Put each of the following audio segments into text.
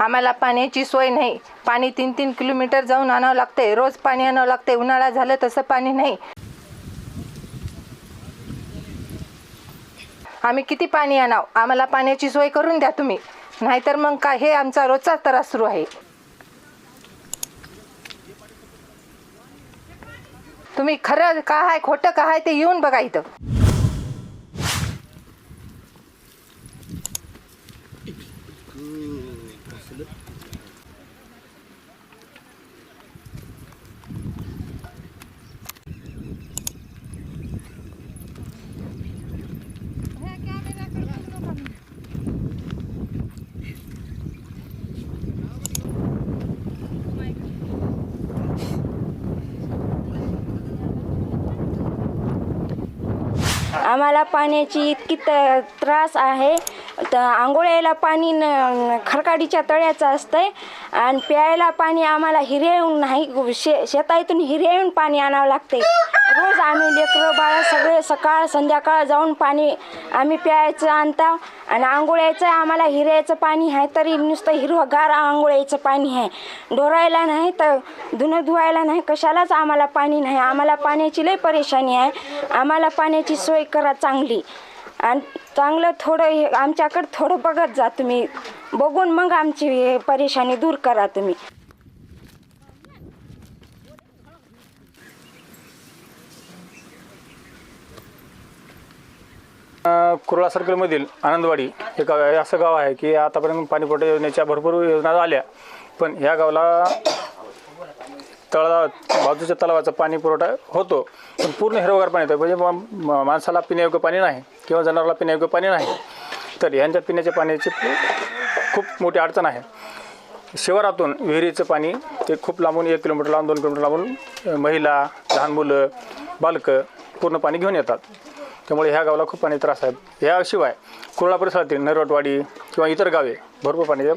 आम्हाला पाण्याची सोय नाही. पाणी तीन तीन किलोमीटर जाऊन आणावं लागते रोज पाणी आणावं लागते उन्हाळा झालं तसं पाणी नाही. आम्ही किती पाणी आणावं? आम्हाला पाण्याची सोय करून द्या तुम्ही. नाहीतर मग काय? हे आमचा रोजचा त्रास सुरू आहे. तुम्ही खरं का आहे खोटं का आहे ते येऊन बघा इथं. Absolute. आम्हाला पाण्याची इतकी त त्रास आहे. तर आंघोळ्याला पाणी न खरकाडीच्या तळ्याचं असतंय. आणि प्यायला पाणी आम्हाला हिरेळून नाही शे शेतातून येऊन पाणी आणावं लागते रोज आम्ही लेकरं बाळा सगळे सकाळ संध्याकाळ जाऊन पाणी आम्ही प्यायचं आणता. आणि आंघोळ्याचं आम्हाला हिऱ्याचं पाणी आहे तरी नुसतं हिरवंगार आंघोळ्याचं पाणी आहे. डोरायला नाही तर धुणं धुवायला नाही कशालाच आम्हाला पाणी नाही. आम्हाला पाण्याची लई परेशानी आहे. आम्हाला पाण्याची सोय करा चांगली. आणि चांगलं थोडं हे आमच्याकडं थोडं बघत जा तुम्ही. बघून मग आमची हे परेशानी दूर करा तुम्ही. कुर्ला सर्कलमधील आनंदवाडी हे गाव असं गाव आहे की आतापर्यंत पाणीपुरवठा योजनेच्या भरपूर योजना आल्या पण ह्या गावाला तळा बाजूच्या तलावाचा पाणी पुरवठा होतो. पण पूर्ण हिरवगार पाणी येतं. म्हणजे मा- माणसाला पिण्यायोग्य पाणी नाही किंवा जनावराला पिण्यायोग्य पाणी नाही. तर ह्यांच्या पिण्याच्या पाण्याची खूप मोठी अडचण आहे. शिवारातून विहिरीचं पाणी ते खूप लांबून एक किलोमीटर लांब दोन किलोमीटर लांबून महिला लहान मुलं बालकं पूर्ण पाणी घेऊन येतात. त्यामुळे ह्या गावाला खूप पाणी त्रास आहे. ह्याशिवाय कुर्ला परिसरातील नरवटवाडी किंवा इतर गावे भरपूर पाण्याच्या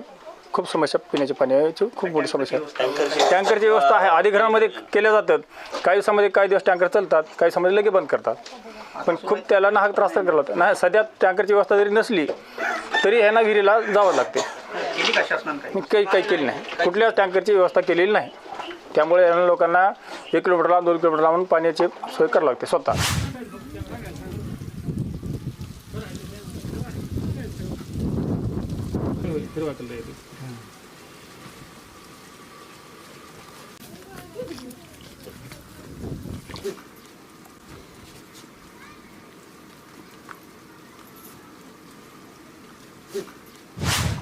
खूप समस्या पिण्याच्या पाण्याची खूप मोठी समस्या आहे. टँकरची व्यवस्था आहे. आधी घरामध्ये केल्या जातात. काही दिवसामध्ये काही दिवस टँकर चालतात. काही दिवसामध्ये लगे बंद करतात. पण खूप त्याला नाहक त्रास तर केला होता नाही सध्या टँकरची व्यवस्था जरी नसली तरी ह्यांना विहिरीला जावं लागते. काही? मी काही केली नाही. कुठल्याच टँकरची व्यवस्था केलेली नाही. त्यामुळे यांना लोकांना एक किलोमीटर लांब दोन किलोमीटर लांबून पाण्याची सोय करावी लागते स्वतः.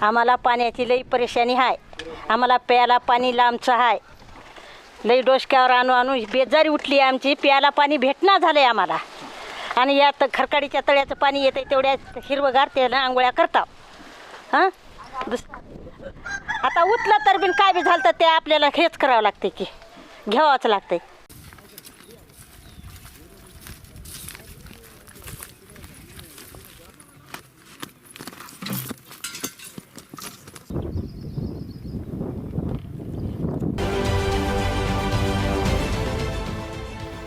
आम्हाला पाण्याची लई परेशानी आहे आम्हाला प्यायला पाणी लांबचं आहे लई डोसक्यावर आणू आणू बेजारी उठली आहे आमची प्यायला पाणी भेटणार झालं आहे आम्हाला. आणि यात खरकाडीच्या तळ्याचं पाणी येतं तेवढ्या हिरवगार ते ना आंघोळ्या करतात हां? आता उठलं तर बिन काय बी झालं तर ते आपल्याला हेच करावं लागते की घ्यावंच लागते